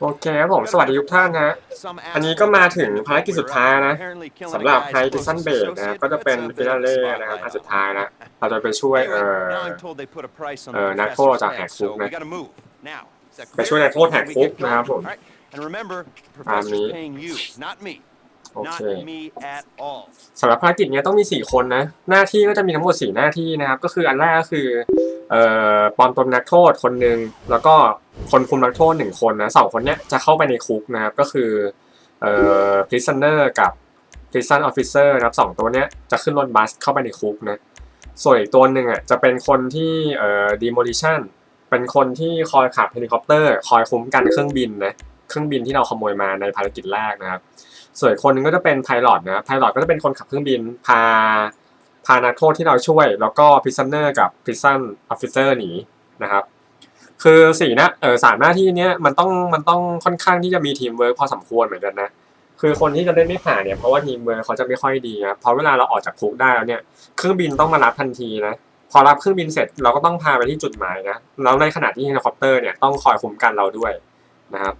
โอเคครับผมสวัสดีทุกท่านนะ อันนี้ก็มาถึงภารกิจสุดท้ายนะสำหรับไฮดิสันเบดนะครับก็จะเป็นฟินาเล่นะครับอันสุดท้ายนะเราจะไปช่วยเอ่อเอ่อนักโทษจากแหกคุกนะไปช่วยนักโทษแหกคุกนะครับผมตามนี้ โอเค สำหรับภารกิจเนี้ยต้องมี 4 คนนะ หน้าที่ก็จะมีทั้งหมด 4 หน้าที่นะครับ ก็คืออันแรกก็คือเอ่อปลอมตนนักโทษคนหนึ่งแล้วก็คนคุมนักโทษหนึ่งคนนะสองคนเนี้ยจะเข้าไปในคุกนะครับ ก็คือเอ่อ prisoner กับ prison officer นะครับสองตัวเนี้ยจะขึ้นรถบัสเข้าไปในคุกนะ ส่วนอีกตัวหนึ่งอะจะเป็นคนที่เอ่อ demolition เป็นคนที่คอยขับเฮลิคอปเตอร์ คอยคุ้มกันเครื่องบินนะ เครื่องบินที่เราขโมยมาในภารกิจแรกนะครับ ส่วนคนนึงก็จะเป็นไพลอตนะครับไพลอตก็จะเป็นคนขับเครื่องบินพาพานักโทษที่เราช่วย แล้วก็พิซซันเนอร์กับพิซซันออฟฟิเซอร์หนีนะครับ คือสี่นะเออสามหน้าที่เนี้ยมันต้องมันต้องค่อนข้างที่จะมีทีมเวิร์กพอสมควรเหมือนกันนะคือคนที่จะเล่นไม่ผ่านเนี่ยเพราะว่าทีมเวิร์กเขาจะไม่ค่อยดีครับเพราะเวลาเราออกจากคุกได้แล้วเนี่ยเครื่องบินต้องมารับทันทีนะพอรับเครื่องบินเสร็จเราก็ต้องพาไปที่จุดหมายนะแล้วในขณะที่เฮลิคอปเตอร์เนี่ยต้องคอยคุ้มกันเราด้วยนะครับ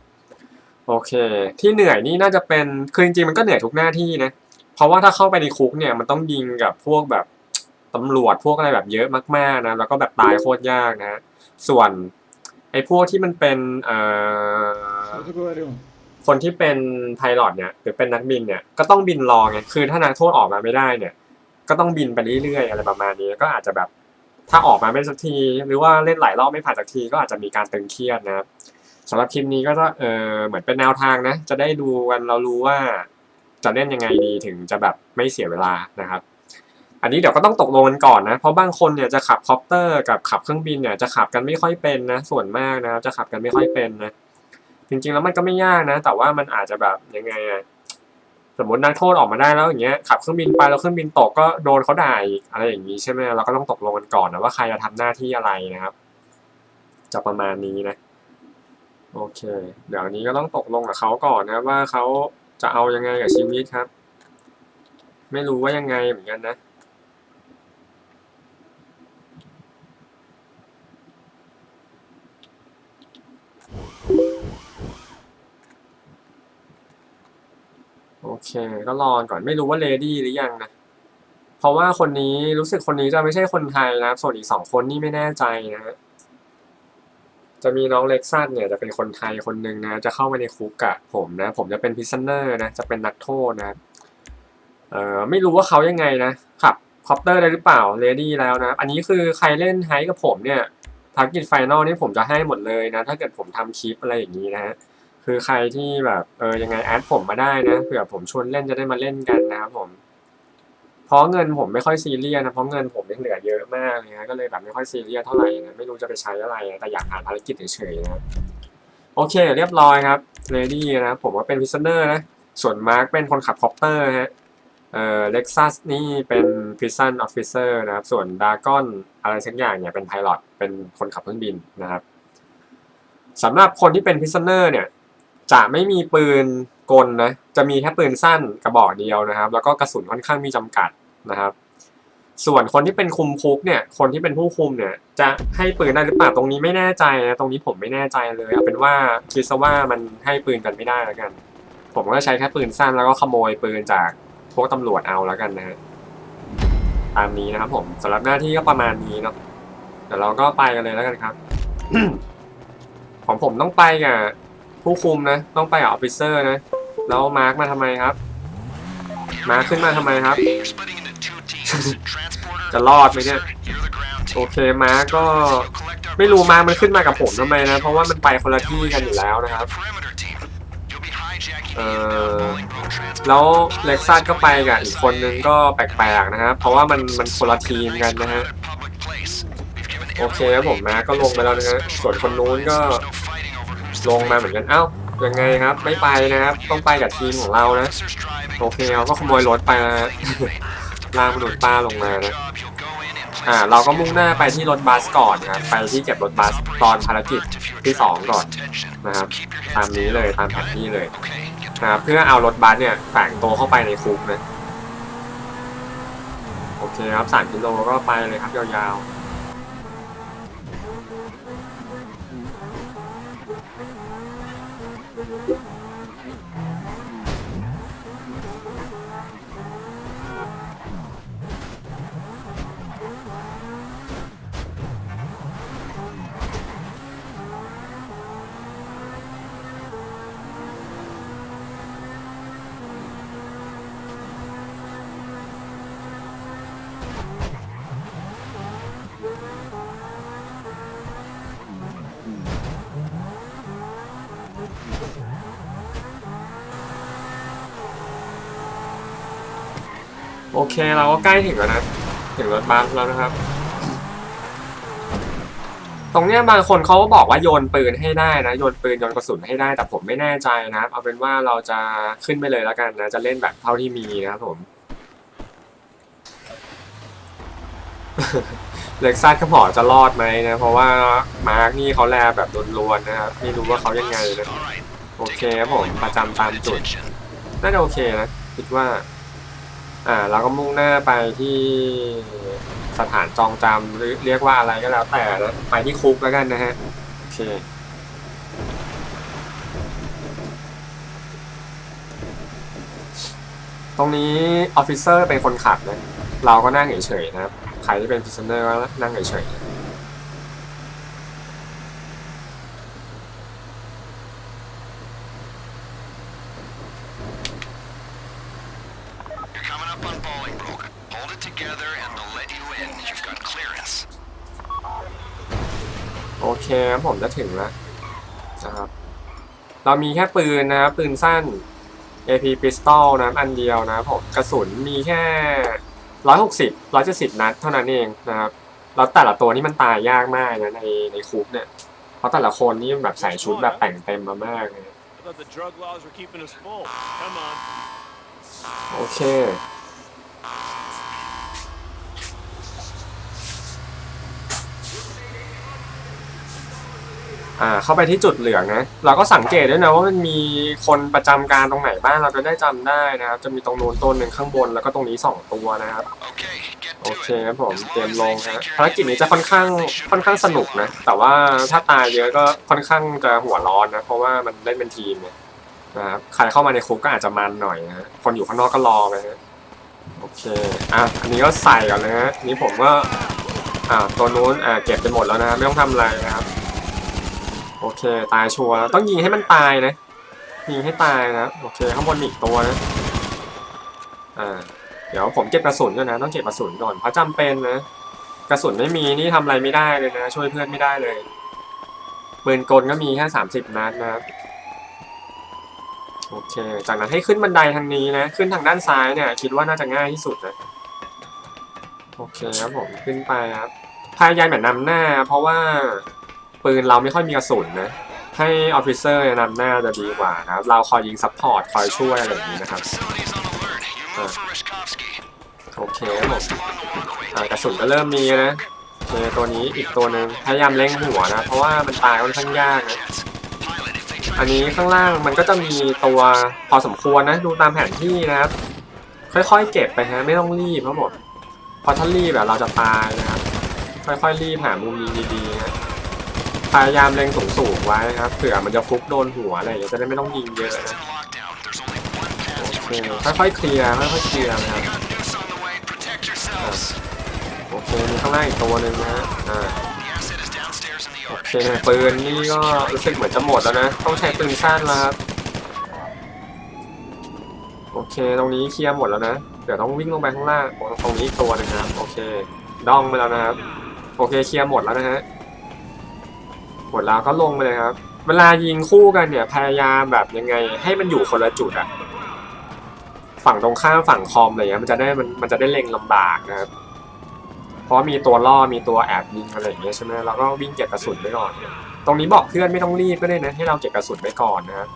โอเค ที่เหนื่อยนี่น่าจะเป็นคือจริงๆมันก็เหนื่อยทุกหน้าที่นะ เพราะว่าถ้าเข้าไปในคุกเนี่ยมันต้องยิงกับพวกแบบตำรวจพวกอะไรแบบเยอะมากๆนะแล้วก็แบบตายโคตรยากนะส่วนไอ้พวกที่มันเป็นคนที่เป็นไพลอตเนี่ยหรือเป็นนักบินเนี่ยก็ต้องบินรอไงคือถ้านักโทษออกมาไม่ได้เนี่ย ก็ต้องบินไปเรื่อยๆอะไรประมาณนี้ก็อาจจะแบบถ้าออกมาไม่สักที หรือว่าเล่นหลายรอบไม่ผ่านสักทีก็อาจจะมีการตึงเครียดนะครับ สำหรับคลิปนี้ก็จะเออเหมือนเป็นแนวทางนะ จะได้ดูกันเรารู้ว่าจะเล่นยังไงดีถึงจะแบบไม่เสียเวลานะครับ อันนี้เดี๋ยวก็ต้องตกลงกันก่อนนะ เพราะบางคนเนี่ยจะขับคอปเตอร์กับขับเครื่องบินเนี่ยจะขับกันไม่ค่อยเป็นนะ ส่วนมากนะครับจะขับกันไม่ค่อยเป็นนะ จริงๆแล้วมันก็ไม่ยากนะ แต่ว่ามันอาจจะแบบยังไงอะสมมตินักโทษออกมาได้แล้วอย่างเงี้ยขับเครื่องบินไปแล้วเครื่องบินตกก็โดนเขาด่าอีกอะไรอย่างนี้ใช่ไหมเราก็ต้องตกลงกันก่อนนะว่าใครจะทำหน้าที่อะไรนะครับจะประมาณนี้นะ โอเค เดี๋ยวนนี้ก็ต้องตกลงกับเขาก่อนนะว่าเขาจะเอายังไงกับชีวิตครับ ไม่รู้ว่ายังไงเหมือนกันนะ โอเค ก็รอก่อนไม่รู้ว่าเลดี้หรือยังนะ เพราะว่าคนนี้รู้สึกคนนี้จะไม่ใช่คนไทยนะส่วนอีกสองคนนี่ไม่แน่ใจนะฮะ จะมีน้องเล็กซัสเนี่ยจะเป็นคนไทยคนหนึ่งนะจะเข้ามาในคุกกับผมนะ ผมจะเป็นพิซเนอร์นะจะเป็นนักโทษนะเอ่อไม่รู้ว่าเขายังไงนะขับคอปเตอร์ได้หรือเปล่าเลดี้แล้วนะ อันนี้คือใครเล่นไฮกับผมเนี่ยภารกิจไฟนอลนี่ผมจะให้หมดเลยนะ ถ้าเกิดผมทำคลิปอะไรอย่างนี้นะฮะคือใครที่แบบเออยังไงแอดผมมาได้นะเผื่อผมชวนเล่นจะได้มาเล่นกันนะครับผม เพราะเงินผมไม่ค่อยซีเรียสนะเพราะเงินผมยังเหลือเยอะมากเลยนะก็เลยแบบไม่ค่อยซีเรียสเท่าไหร่นะไม่รู้จะไปใช้อะไรนะแต่อยากอ่าภารกิจเฉยๆนะโอเค เรียบร้อยครับเลดี้นะผมก็เป็นพิซเนอร์นะส่วนมาร์คเป็นคนขับคอปเตอร์ฮะเอ่อเล็กซัสนี่เป็นพิซซันออฟฟิเซอร์นะครับส่วนดากอนอะไรสักอย่างเนี่ยเป็นไพลอตเป็นคนขับเครื่องบินนะครับสำหรับคนที่เป็นพิซเนอร์เนี่ยจะไม่มีปืนกลนะจะมีแค่ปืนสั้นกระบอกเดียวนะครับ แล้วก็กระสุนค่อนข้างมีจำกัด นะครับ ส่วนคนที่เป็นคุมคุกเนี่ย คนที่เป็นผู้คุมเนี่ย จะให้ปืนได้หรือเปล่าตรงนี้ไม่แน่ใจนะตรงนี้ผมไม่แน่ใจเลยเอาเป็นว่าคิดซะว่ามันให้ปืนกันไม่ได้แล้วกัน ผมก็ใช้แค่ปืนสั้นแล้วก็ขโมยปืนจากพวกตำรวจเอาแล้วกันนะฮะตามนี้นะครับผมสำหรับหน้าที่ก็ประมาณนี้เนาะเดี๋ยวเราก็ไปกันเลยแล้วกันครับของผมต้องไปกับผู้คุมนะ ต้องไปกับออฟฟิเซอร์นะ แล้วมาร์กมาทำไมครับ มาขึ้นมาทำไมครับ จะรอดไหมเนี่ยโอเคมาร์กก็ไม่รู้มาร์คมันขึ้นมากับผมทำไมนะ เพราะว่ามันไปคนละที่กันอยู่แล้วนะครับเออแล้วเล็กซัสก็ไปกับอีกคนนึงก็แปลกๆนะครับ เพราะว่ามันมันคนละทีมกันนะฮะโอเคครับผมมาร์คก็ลงไปแล้วนะฮะส่วนคนนู้นก็ลงมาเหมือนกันเอ้ายังไงครับ ไม่ไปนะครับ ต้องไปกับทีมของเรานะ โอเคเขาก็ขโมยรถไปนะฮะ ลากมนุษย์ป้าลงมานะอ่าเราก็มุ่งหน้าไปที่รถบัสก่อนนะครับไปที่เก็บรถบัสตอนภารกิจที่สองก่อนนะครับตามนี้เลยตามแผนที่เลยนะเพื่อเอารถบัสเนี่ยแฝงตัวเข้าไปในคุกนะโอเคครับสามกิโลก็ไปเลยครับยาวๆ โอเคเราก็ใกล้ถึงแล้วนะ ถึงรถบัสแล้วนะครับ ตรงเนี้ยบางคนเขาก็บอกว่าโยนปืนให้ได้นะ โยนปืนโยนกระสุนให้ได้ แต่ผมไม่แน่ใจนะครับเอาเป็นว่าเราจะขึ้นไปเลยแล้วกันนะ จะเล่นแบบเท่าที่มีนะครับผมเล็กซัสก็พอจะรอดไหมนะ เพราะว่ามาร์กนี่เขาแลแบบลวนๆนะครับไม่รู้ว่าเขายังไงนะ โอเคครับผมประจำตามจุด น่าจะโอเคนะ คิดว่า อ่าเราก็มุ่งหน้าไปที่สถานจองจำหรือเรียกว่าอะไรก็แล้วแต่นะไปที่คุกแล้วกันนะฮะโอเคตรงนี้ออฟฟิเซอร์เป็นคนขับนะเราก็นั่งเฉยๆนะครับใครที่เป็นพิซเนอร์ก็นั่งเฉยๆ You're coming up on Bolingbroke. Hold it together and they'll let you in. You've got clearance. โอเคครับผมจะ ถึงแล้วนะครับ เรามีแค่ปืนนะครับปืนสั้น AP pistol นะครับอันเดียวนะครับผมกระสุนมีแค่ร้อยหกสิบร้อยเจ็ดสิบนัดเท่านั้นเองนะครับแล้วแต่ละตัวนี่มันตายยากมากนะในในคุกเนี่ย เพราะแต่ละคนนี่แบบใส่ชุดแบบแต่งเต็มมามากเลย I thought the drug laws were keeping us full. Come on. โอเค อ่าเข้าไปที่จุดเหลืองนะ เราก็สังเกตด้วยนะว่ามันมีคนประจำการตรงไหนบ้างเราจะได้จำได้นะครับ จะมีตรงนู้นต้นหนึ่งข้างบนแล้วก็ตรงนี้สองตัวนะครับ Okay, get โอ to เค it. ครับผม As เตรีย long ม as ล they ง think ฮะ you're ภารกิจนี้จะค่อนข้างค่อนข้างสนุกนะ แต่ว่าถ้าตายเยอะก็ค่อนข้างจะหัวร้อนนะ เพราะว่ามันเล่นเป็นทีมเนี่ยนะครับใครเข้ามาในคุกก็อาจจะมันหน่อยนะฮะคนอยู่ข้างนอกก็รอไปฮะโอเคอะอันนี้ก็ใส่ก่อนนะฮะอันนี้ผมก็อ่าตัวนู้นอ่าเก็บไปหมดแล้วนะไม่ต้องทำอะไรนะครับ โอเค ตายชัวร์ต้องยิงให้มันตายนะยิงให้ตายนะโอเคข้างบนอีกตัวนะอ่าเดี๋ยวผมเก็บกระสุนก่อนนะ ต้องเก็บกระสุนก่อนเพราะจำเป็นนะกระสุนไม่มีนี่ทำอะไรไม่ได้เลยนะ ช่วยเพื่อนไม่ได้เลยปืนกลก็มีแค่สามสิบนัดนะครับโอเค จากนั้นให้ขึ้นบันไดทางนี้นะ ขึ้นทางด้านซ้ายเนี่ย คิดว่าน่าจะง่ายที่สุดนะ โอเคครับผม ขึ้นไปครับ พยายามอย่านำหน้า เพราะว่า ปืนเราไม่ค่อยมีกระสุนนะ ให้ออฟฟิเซอร์นำหน้าจะดีกว่านะครับ เราคอยยิงซัพพอร์ตคอยช่วยอะไรอย่างนี้นะครับโอเคผมกระสุนก็เริ่มมีนะโอตัวนี้อีกตัวหนึ่งพยายามเล็งหัวนะ เพราะว่ามันตายค่อนข้างยากนะอันนี้ข้างล่างมันก็จะมีตัวพอสมควรนะ ดูตามแผนที่นะครับ ค่อยๆเก็บไปฮะไม่ต้องรีบครับผมเพราะถ้ารีบแบบเราจะตายนะครับ ค่อยๆรีบหามุมยิงดีๆนะ พยายามเล็งสูงๆไว้ครับเผื่อมันจะฟุกโดนหัวอะไรอย่างเงี้ยจะได้ไม่ต้องยิงเยอะนะโอเคค่อยๆเคลียร์ค่อยๆเคลียร์นะครับโอเคมีข้างล่างอีกตัวหนึ่งนะฮะอ่าโอเคปืนนี่ก็รู้สึกเหมือนจะหมดแล้วนะต้องใช้ปืนสั้นแล้วครับโอเค ตรงนี้เคลียร์หมดแล้วนะ เดี๋ยวต้องวิ่งลงไปข้างล่างโอ้ตรงนี้อีกตัวนึงนะครับ โอเค ดองไปแล้วนะครับ โอเค เคลียร์หมดแล้วนะฮะ หมดแล้วก็ลงไปเลยครับ เวลายิงคู่กันเนี่ยพยายามแบบยังไง ให้มันอยู่คนละจุดอะฝั่งตรงข้ามฝั่งคอมอะไรเงี้ยมันจะได้มันมันจะได้เล็งลำบากนะครับเพราะมีตัวล่อมีตัวแอบยิงอะไรอย่างเงี้ยใช่ไหมเราก็วิ่งเก็บกระสุนไว้ก่อน ตรงนี้บอกเพื่อนไม่ต้องรีบก็ได้นะให้เราเก็บกระสุนไว้ก่อนนะครับ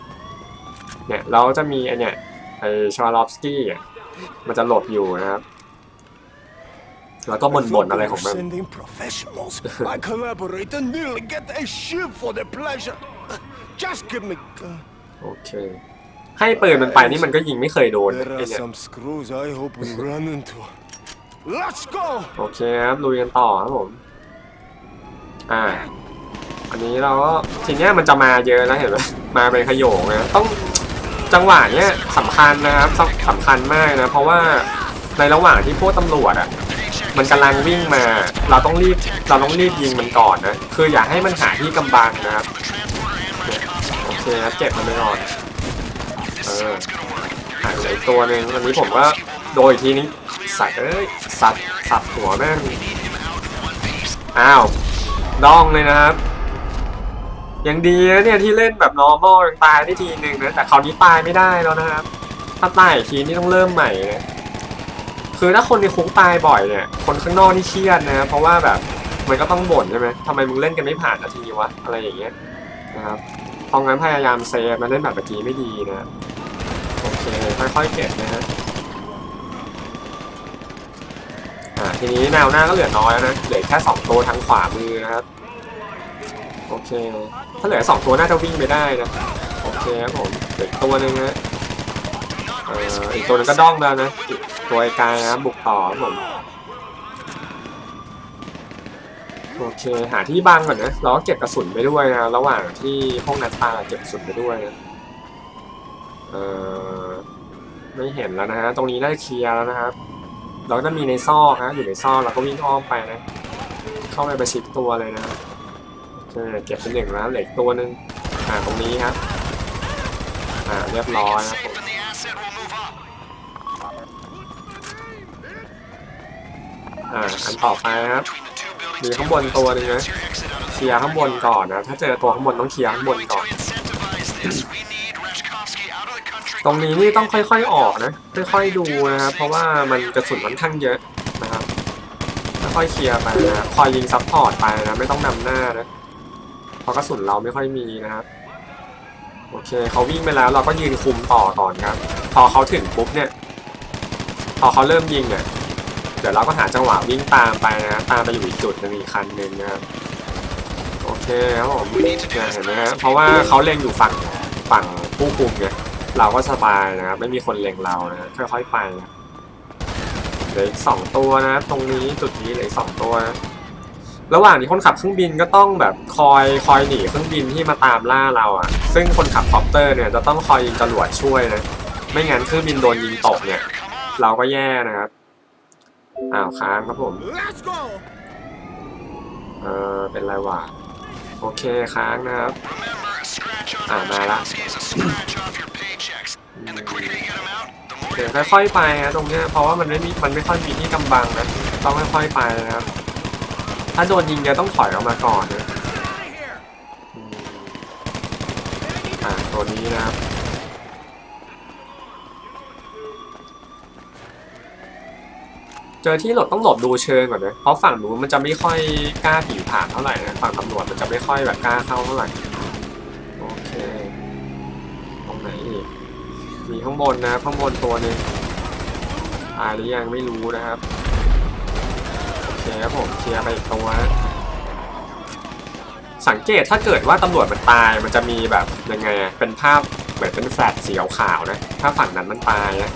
เนี่ยเราจะมีไอเนี่ยไอชาร์ลอฟสกี้มันจะหลบอยู่นะครับ แล้วก็บ่นๆอะไรของมัน Sending professionals. My collaborator nearly get a ship for their pleasure. Just give me. gun. โอเค ให้ปืนมันไปนี่มันก็ยิงไม่เคยโดนนะ There ไอ are เนี่ย some screws I hope we run into. Let's go! โอเคครับลุยกันต่อครับผม อ่า อันนี้เราก็ทีเนี้ยมันจะมาเยอะนะเห็นไหม มาเป็นขโยงนะต้องจังหวะเนี้ยสำคัญนะครับสำสำคัญมากนะ เพราะว่าในระหว่างที่พวกตำรวจอะ มันกำลังวิ่งมา เราต้องรีบ เราต้องรีบยิงมันก่อนนะ คืออย่าให้มันหาที่กำบังนะครับเนี่ยโอเคครับเก็บมันไปก่อน เออหายไปอีกตัวหนึ่งอันนี้ผมก็โดยทีนี้สัตว์เอ้ย สัตว์ สับหัวแม่ง อ้าวดองเลยนะครับ ยังดีนะเนี่ยที่เล่นแบบ normal ตายได้ทีหนึ่งนะ แต่คราวนี้ตายไม่ได้แล้วนะครับ ถ้าตายอีกทีนี่ต้องเริ่มใหม่นะ คือถ้าคนในคุกตายบ่อยเนี่ย คนข้างนอกนี่เครียดนะ เพราะว่าแบบมันก็ต้องบ่นใช่ไหมทำไมมึงเล่นกันไม่ผ่านนาทีวะ อะไรอย่างเงี้ยนะครับเพราะงั้นพยายามเซฟมาเล่นแบบเมื่อกี้ไม่ดีนะ โอเค ค่อยๆเก็บนะฮะอ่าทีนี้แนวหน้าก็เหลือน้อยแล้วนะ เหลือแค่สองตัวทางขวามือนะครับ โอเค ถ้าเหลือสองตัวน่าจะวิ่งไปได้นะ โอเคครับผมเหลืออกตัวหนึ่งนะ เอออีกตัวนึงก็ด้องแล้วนะตัวไอ้กายนะบุกต่อครับผมโอเคหาที่บังก่อนนะเราก็เก็บกระสุนไปด้วยนะระหว่างที่พวกนัดตาเก็บกระสุนไปด้วยนะเออไม่เห็นแล้วนะฮะตรงนี้น่าจะเคลียร์แล้วนะครับ เราจะมีในซอกนะอยู่ในซอกเราก็วิ่งอ้อมไปนะ เข้าไปประชิดตัวเลยนะโอเคเก็บเป็นหนึ่งแล้วเหลืออกตัวหนึ่งอ่าตรงนี้ครับอ่าเรียบร้อยครับผม อ่าอันต่อไปนะครับมีข้างบนตัวนึงนะเคลียร์ข้างบนก่อนนะ ถ้าเจอตัวข้างบนต้องเคลียร์ข้างบนก่อน ตรงนี้นี่ต้องค่อยๆออกนะ ค่อยๆดูนะครับ เพราะว่ามันกระสุนค่อนข้างเยอะนะครับค่อยๆเคลียร์ไปนะคอยยิงซัพพอร์ตไปนะไม่ต้องนำหน้านะเพราะกระสุนเราไม่ค่อยมีนะครับโอเคเขาวิ่งไปแล้วเราก็ยืนคุมต่อก่อนครับ พอเขาถึงปุ๊บเนี่ย พอเขาเริ่มยิงเนี่ย ดี๋ยวเราก็หาจังหวะวิ่งตามไปนะตามไปอยู่อีกจุดหนึงอีกคันหนึ่งนะครับโอเคครับผมเนี่ยเห็นไหมฮะเพราะว่าเขาเล็งอยู่ฝั่งฝั่งผู้คุมไงเราก็สบายนะครับไม่มีคนเล็งเรานะค่อยๆไปนะเหลืออีกสองตัวนะ ตรงนี้จุดนี้เหลืออีกสองตัวนะระหว่างที่คนขับเครื่องบินก็ต้องแบบคอยคอยหนีเครื่องบินที่มาตามล่าเราอะ ซึ่งคนขับคอปเตอร์เนี่ยจะต้องคอยยิงจรวดช่วยนะไม่งั้นเครื่องบินโดนยิงตกเนี่ย เราก็แย่นะครับ อ้าวค้างครับผม Let's go! เออเป็นไรวะโอเคค้างนะครับ Remember, a scratch on Ah, nada. Rashkovsky is a scratch off your paychecks. And the quicker you get him out, the more เดี๋ยว your ค่อยๆไปนะตรงเนี้ยเพราะว่ามันไม่มีมันไม่ค่อยมีที่กำบังนะต้องค่อยๆไปนะครับ ถ้าโดนยิงจะต้องถอยออกมาก่อนนะอืมอ่าตัวนี้นะครับ เจอที่หลบต้องหลบดูเชิงก่อนนะเพราะฝั่งนู้นมันจะไม่ค่อยกล้าผีผ่านเท่าไหร่นะฝั่งตำรวจมันจะไม่ค่อยแบบกล้าเข้าเท่าไหร่โอเคตรงไหนอีกมีข้างบนนะข้างบนตัวนึงตายหรือยังไม่รู้นะครับโอเคครับผมเคลียร์ไปอีกตัวนสังเกตถ้าเกิดว่าตำรวจมันตายมันจะมีแบบยังไงเป็นภาพเหมือนเป็นแฟลชสีขาวๆนะถ้าฝั่งนั้นมันตายนะ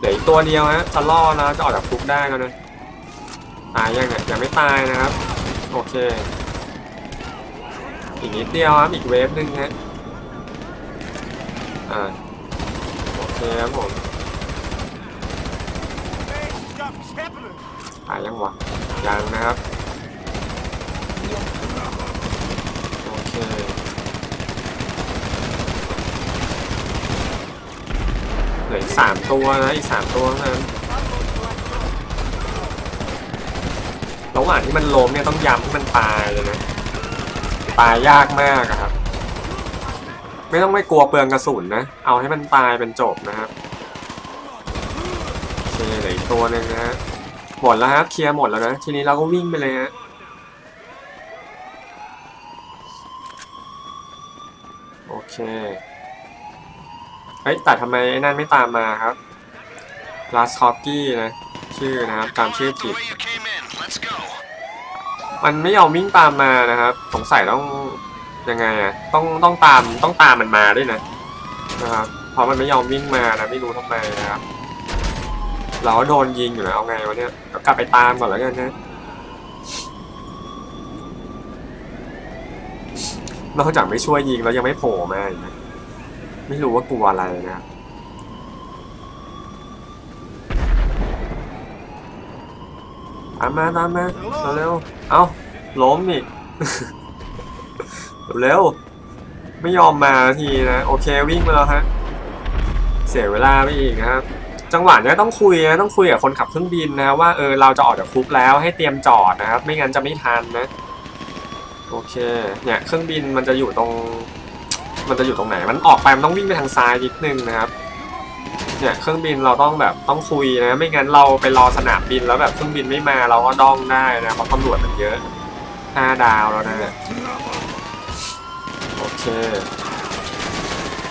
เดี๋ยวอีกตัวเดียวนะจะล่อแล้วจะออกจากคุกได้แล้วนะตายยังเนี่ยยังไม่ตายนะครับ โอเค อีกนิดเดียวครับอีกเวฟหนึ่งฮะอ่าโอเคครับผมตายยังวะยังนะครับ โอเค เห ลืออีกสามตัวนะอีกสามตัวเท่านั้นระหว่างที่มันล้มเนี่ยต้องย้ำให้มันตายเลยนะตายยากมากครับ ไม่ต้องไม่กลัวเปลืองกระสุนนะ เอาให้มันตายเป็นจบนะครับโอเคเหลืออีกตัวหนึ่งนะฮะหมดแล้วครับเคลียร์หมดแล้วนะ ทีนี้เราก็วิ่งไปเลยฮะโอเค เฮ้ยแต่ทำไมไอ้นั่นไม่ตามมาครับลาสคอ k กี้นะชื่อนะครับตามชื่อผิด มันไม่ยอมวิ่งตามมานะครับ สงสัยต้องยังไงอะต้องต้องตามต้องตามมันมาด้วยนะนะครับเพราะมันไม่ยอมวิ่งมานะไม่รู้ทำไมนะครับเราโดนยิงอยู่นะเอาไงวะเนี่ยกลับไปตามก่อนแล้วกันนะนอกจากไม่ช่วยยิงแล้วยังไม่โผล่มาอีกนะ ไม่รู้ว่ากลัวอะไรนะครับตามมาตามมาเร็วเอ้าล้มอีกเร็วไม่ยอมมาทีนะโอเควิ่งมาแล้วฮะเสียเวลาไปอีกนะครับจังหวะเนี้ยต้องคุยนะต้องคุยกับคนขับเครื่องบินนะว่าเออเราจะออกจากคุกแล้วให้เตรียมจอดนะครับ ไม่งั้นจะไม่ทันนะ โอเคเนี่ยเครื่องบินมันจะอยู่ตรง มันจะอยู่ตรงไหน มันออกไปมันต้องวิ่งไปทางซ้ายนิดนึงนะครับ เนี่ยเครื่องบินเราต้องแบบต้องคุยนะ ไม่งั้นเราไปรอสนามบินแล้วแบบเครื่องบินไม่มาเราก็ดองได้นะเพราะตำรวจมันเยอะห้าดาวแล้วนะโอเค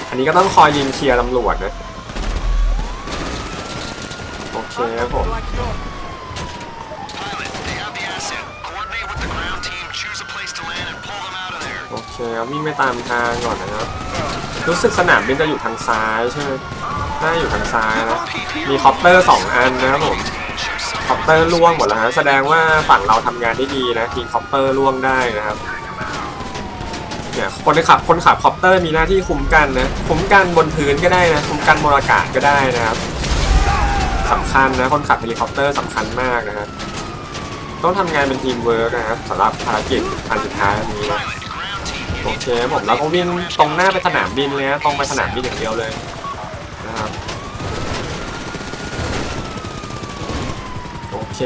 อันนี้ก็ต้องคอยยิงเคลียร์ตำรวจนะ โอเคครับผม เคเอาวิ่งไปตามทางก่อนนะครับ รู้สึกสนามบินจะอยู่ทางซ้ายใช่ไหมน่าอยู่ทางซ้ายนะ มีคอปเตอร์สองอันนะครับผม คอปเตอร์ล่วงหมดแล้วฮะแสดงว่าฝั่งเราทำงานได้ดีนะทีมคอปเตอร์ล่วงได้นะครับเนี่ยคนขับคนขับคอปเตอร์มีหน้าที่คุ้มกันนะ คุ้มกันบนพื้นก็ได้นะ คุ้มกันบนอากาศก็ได้นะครับสำคัญนะ คนขับเฮลิคอปเตอร์สำคัญมากนะครับต้องทำงานเป็นทีมเวิร์กนะครับสำหรับภารกิจอันสุดท้ายนี้นะ โอเคผมแล้วก็วิ่งตรงหน้าไปสนามบินเลยนะตรงไปสนามบินอย่างเดียวเลยนะครับโอเค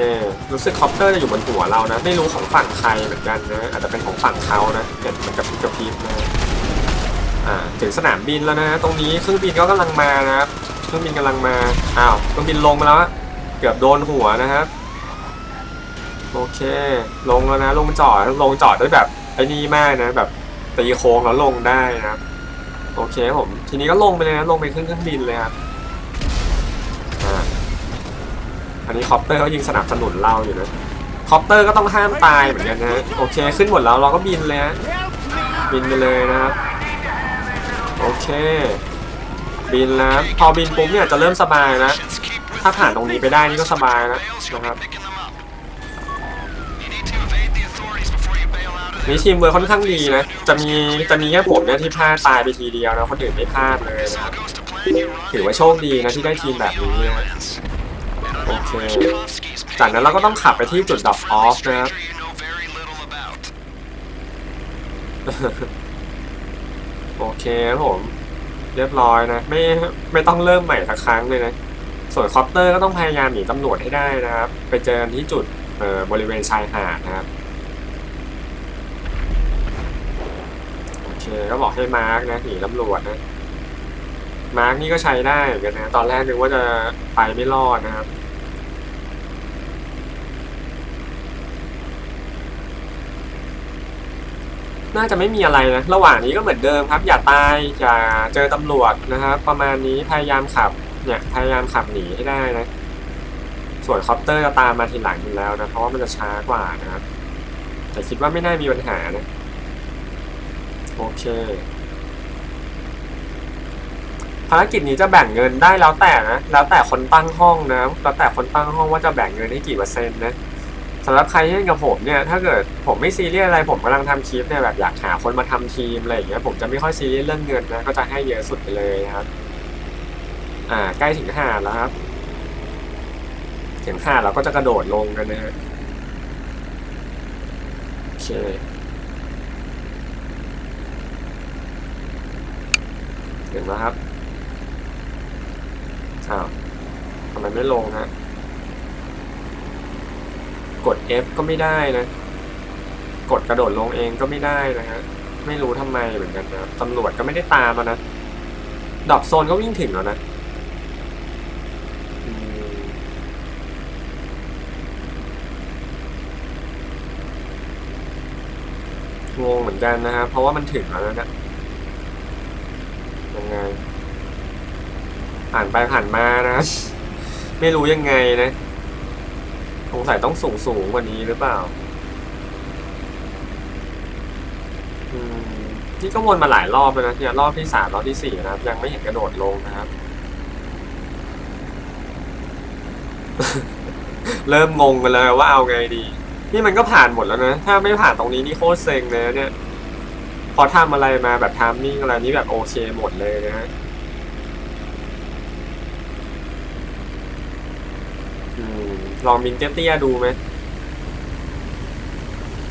รู้สึกคอปเตอร์จะอยู่บนหัวเรานะ ไม่รู้ของฝั่งใครเหมือนกันนะอาจจะเป็นของฝั่งเขานะเห็นมันกระพริบกระพริบนะอ่าถึงสนามบินแล้วนะ ตรงนี้เครื่องบินก็กำลังมานะครับเครื่องบินกำลังมาอ้าวเครื่องบินลงมาแล้วเกือบโดนหัวนะครับโอเค ลงแล้วนะ ลงจอดลงจอดด้วยแบบไอ้นี่มากนะแบบ ตีโค้งแล้วลงได้นะโอเคผม ทีนี้ก็ลงไปเลยนะลงไปขึ้นเครื่องบินเลยครับอ,อันนี้คอปเตอร์เขายิงสนับสนุนเราอยู่นะคอปเตอร์ก็ต้องห้ามตายเหมือนกันนะโอเคขึ้นหมดแล้วเราก็บินเลยฮะบินไปเลยนะครับโอเค บินแล้วพอบินปุ๊บเนี่ยจะเริ่มสบายนะถ้าผ่านตรงนี้ไปได้นี่ก็สบายนะนะครับ นี่ทีมเวิร์คค่อนข้างดีนะ จะมีจะมีแค่ผมเนี่ยที่พลาดตายไปทีเดียวนะคนอื่นไม่พลาดเลยนะครับถือว่าโชคดีนะที่ได้ทีมแบบนี้นะ lands. And I'm Okay. Reshkovsky's จากนั้นเราก็ต้องขับไปที่จุดดับออฟนะครับโอเคครับผมเรียบร้อยนะ ไม่ไม่ต้องเริ่มใหม่สักครั้งเลยนะส่วนคอปเตอร์ก็ต้องพยายามหนีตำรวจให้ได้นะครับ ไปเจอที่จุดเอ่อบริเวณชายหาดนะครับ โอก็บอกให้มาร์กนะหนีตำรวจนะ มาร์กนี่ก็ใช้ได้เหมือนกันนะ ตอนแรกนึกว่าจะไปไม่รอดนะครับน่าจะไม่มีอะไรนะ ระหว่างนี้ก็เหมือนเดิมครับ อย่าตาย อย่าเจอตำรวจนะครับ ประมาณนี้พยายามขับ เนี่ยพยายามขับหนีให้ได้นะ ส่วนคอปเตอร์จะตามมาทีหลังอยู่แล้วนะ เพราะว่ามันจะช้ากว่านะครับ แต่คิดว่าไม่น่ามีปัญหานะ โอเค ภารกิจนี้จะแบ่งเงินได้แล้วแต่นะ แล้วแต่คนตั้งห้องนะ แล้วแต่คนตั้งห้องว่าจะแบ่งเงินให้กี่เปอร์เซ็นต์นะสำหรับใครที่เล่นกับผมเนี่ย ถ้าเกิดผมไม่ซีเรียสอะไร ผมกำลังทำคลิปเนี่ยแบบอยากหาคนมาทำทีมอะไรอย่างเงี้ย ผมจะไม่ค่อยซีเรียสเรื่องเงินนะ ก็จะให้เยอะสุดไปเลยนะครับ อ่า ใกล้ถึงหาแล้วครับ ถึงหาเราก็จะกระโดดลงกันนะฮะโอเค ถึงแล้วครับอ้าวทำไมไม่ลงฮะ กด F ก็ไม่ได้นะ กดกระโดดลงเองก็ไม่ได้นะฮะ ไม่รู้ทำไมเหมือนกันนะตำรวจก็ไม่ได้ตามมานะ ดอกโซนก็วิ่งถึงแล้วนะงงเหมือนกันนะครับเพราะว่ามันถึงแล้วนะเนี่ย ไง ผ่านไปผ่านมานะ ไม่รู้ยังไงนะสงสัยต้องสูงสูงกว่านี้หรือเปล่านี่ก็วนมาหลายรอบแล้วนะเนี่ยรอบที่สามรอบที่สี่นะครับ ยังไม่เห็นกระโดดลงนะครับ เริ่มงงกันเลยว่าเอาไงดี นี่มันก็ผ่านหมดแล้วนะ ถ้าไม่ผ่านตรงนี้นี่โคตรเซ็งเลยเนี่ย พอทำอะไรมาแบบทามมิ่งอะไรนี้แบบโอเคหมดเลยนะฮะลองบินเตี้ยๆดูไหม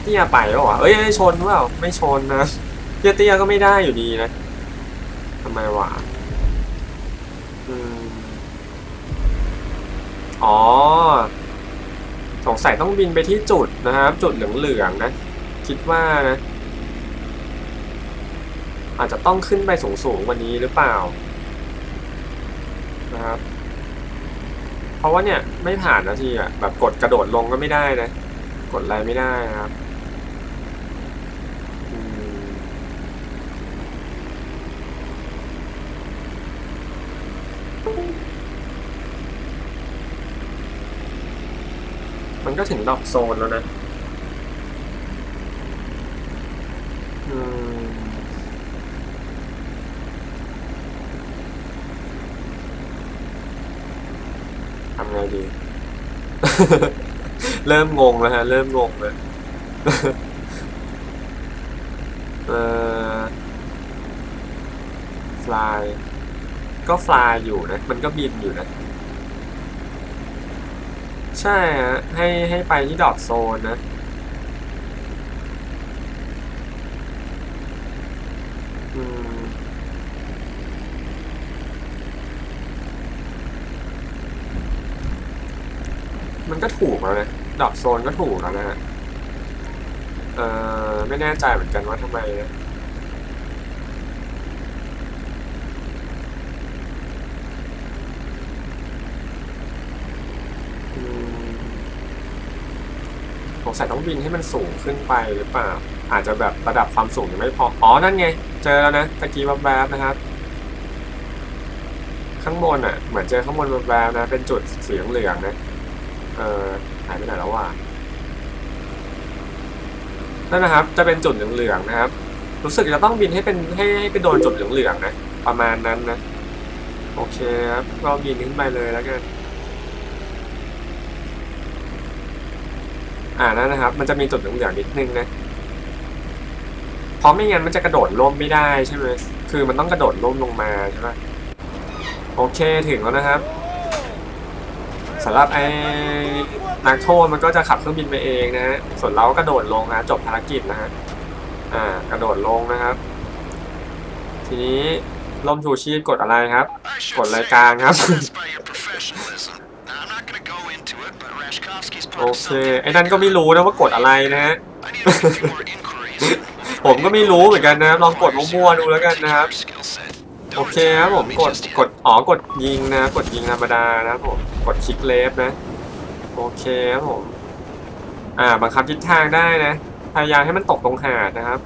เตี้ยไปเปล่าวะเอ้ยชนเปล่าไม่ชนนะเตี้ยๆก็ไม่ได้อยู่ดีนะทำไมวะอืมอ๋อ สงสัยต้องบินไปที่จุดนะครับ จุดเหลืองๆนะ คิดว่านะ อาจจะต้องขึ้นไปสูงๆวันนี้หรือเปล่านะครับ เพราะว่าเนี่ยไม่ผ่านนาทีอะแบบกดกระโดดลงก็ไม่ได้นะ กดอะไรไม่ได้นะครับมมันก็ถึงดอกโซนแล้วนะ อืม ทำไงดี เริ่มงงแล้วฮะ เริ่มงงเลยเออฟลายก็ฟลายอยู่นะ มันก็บินอยู่นะ ใช่ฮะให้ให้ไปที่ดอทโซนนะ อืม มันก็ถูกแล้วนะดอกโซนก็ถูกแล้วนะฮะ เออไม่แน่ใจเหมือนกันว่าทำไมนะอืมสงสัยต้องบินให้มันสูงขึ้นไปหรือเปล่า อาจจะแบบระดับความสูงยังไม่พอ อ๋อ นั่นไง เจอแล้วนะ ตะกี้แวบบๆนะครับ ข้างบนอะ เหมือนเจอข้างบนแวบบๆนะ เป็นจุดสีเหลืองนะ เออหายไปไหนแล้ววะนั่นนะครับ จะเป็นจุดเหลืองๆนะครับ รู้สึกจะต้องบินให้เป็นให้ให้ไปโดนจุดเหลืองๆนะ ประมาณนั้นนะ โอเคครับก็บินขึ้นไปเลยแล้วกันอ่านั่นนะครับ มันจะมีจุดเหลืองๆนิดนึงนะเพราะไม่งั้นมันจะกระโดดล่มไม่ได้ใช่ไหมคือมันต้องกระโดดล่มลงมาใช่ไหมโอเคถึงแล้วนะครับ สำหรับไอ้นักโทษมันก็จะขับเครื่องบินไปเองนะฮะส่วนเราก็กระโดดลงนะจบภารกิจนะฮะอ่ากระโดดลงนะครับ ทีนี้ล่มชูชีพกดอะไรครับ กดรายการครับโอเคไอ้นั่นก็ไม่รู้นะว่ากดอะไรนะฮะผมก็ไม่รู้เหมือนกันนะลองกดมั่วๆดูแล้วกันนะครับ โอเคครับผมกดกดอ๋อกดยิงนะกดยิงธรรมดานะครับผมกดคลิกเลฟนะ โอเคครับผม อ่าบังคับทิศทางได้นะ พยายามให้มันตกตรงหาดนะครับ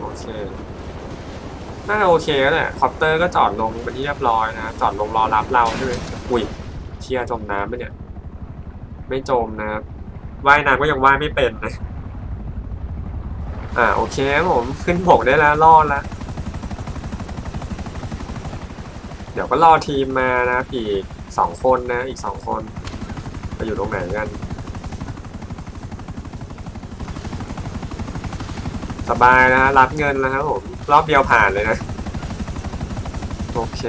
โอเคน่าจะโอเคแล้วแหละคอปเตอร์ก็จอดลงเป็นที่เรียบร้อยนะจอดลงรอรับเราใช่ไหมอุ้ยเชียจมน้ำไปะเนี่ย ไม่จมนะครับว่ายน้ำก็ยังว่ายไม่เป็นนะอ่าโอเคครับผมขึ้นบกได้แล้วรอดแล้ว เดี๋ยวก็รอทีมมานะอีกสองคนนะ อีกสองคนไปอยู่ตรงไหนกันสบายนะรับเงินแล้วครับผมรอบเดียวผ่านเลยนะ โอเค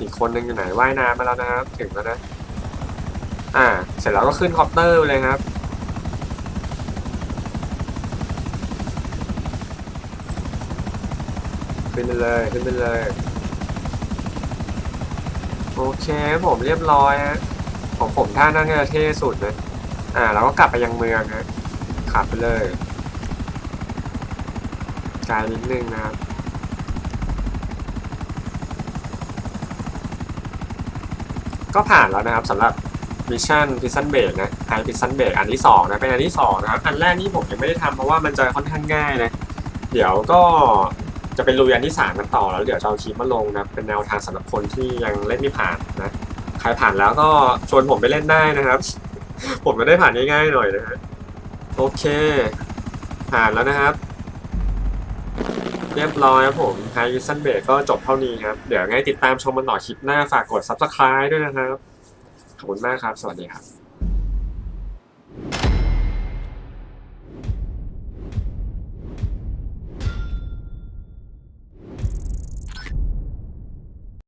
อีกคนนึงอยู่ไหนว่ายน้ำมาแล้วนะครับ ถึงแล้วนะ อ่า เสร็จแล้วก็ขึ้นคอปเตอร์เลยครับ ขึ้นไปเลยขึ้นไปเลย โอเคผมเรียบร้อยฮะของผมท่านั่งก็จะเท่สุดนะอ่าเราก็กลับไปยังเมืองฮะขับไปเลยไกลนิดนึงนะครับก็ผ่านแล้วนะครับสำหรับมิชชั่นพิซซันเบรกนะไฮพิซซันเบรกอันที่สองนะเป็นอันที่สองนะครับอันแรกนี่ผมยังไม่ได้ทำเพราะว่ามันจะค่อนข้างง่ายนะ เดี๋ยวก็ จะเป็นลุยอันที่สามกันต่อแล้วเดี๋ยวจะเอาคลิปมาลงนะเป็นแนวทางสำหรับคนที่ยังเล่นไม่ผ่านนะใครผ่านแล้วก็ชวนผมไปเล่นได้นะครับ ผมไม่ได้ผ่านง่ายๆหน่อยนะฮะโอเค ผ่านแล้วนะครับ เรียบร้อยครับผมไฮวิสันเบรก็จบเท่านี้ครับ เดี๋ยวไงติดตามชมมันต่อคลิปหน้าฝากกด subscribe ด้วยนะครับ ขอบคุณมากครับ สวัสดีครับ